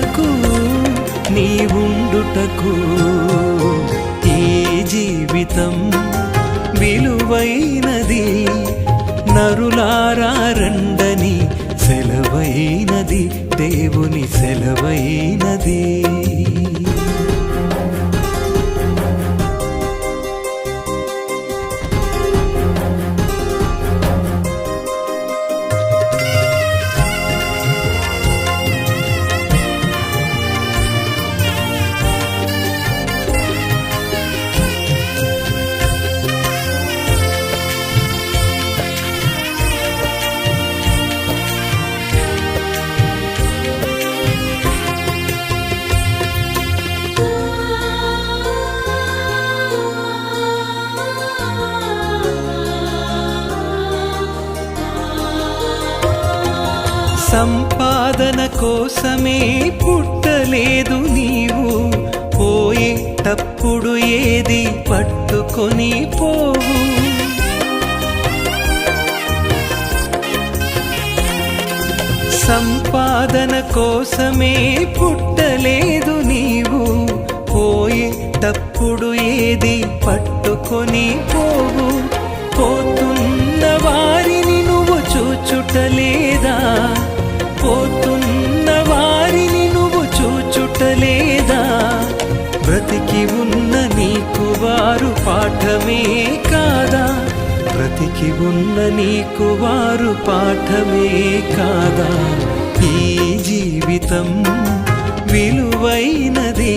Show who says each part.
Speaker 1: ఉండుటకు నీవుండుటకు ఈ జీవితం విలువైనది. నరులారండని సెలవైనది దేవుని సెలవైనది. సంపాదన కోసమే పుట్టలేదు నీవు. పోయేటప్పుడు ఏది పట్టుకొని పోవు. సంపాదన కోసమే పుట్టలేదు నీవు. పోయేటప్పుడు ఏది పట్టుకొని పోవు. పోతున్న లేదా? బ్రతికి ఉన్న నీకు వారు పాఠమే కాదా? బ్రతికి ఉన్న నీకు వారు పాఠమే కాదా? ఈ జీవితం విలువైనది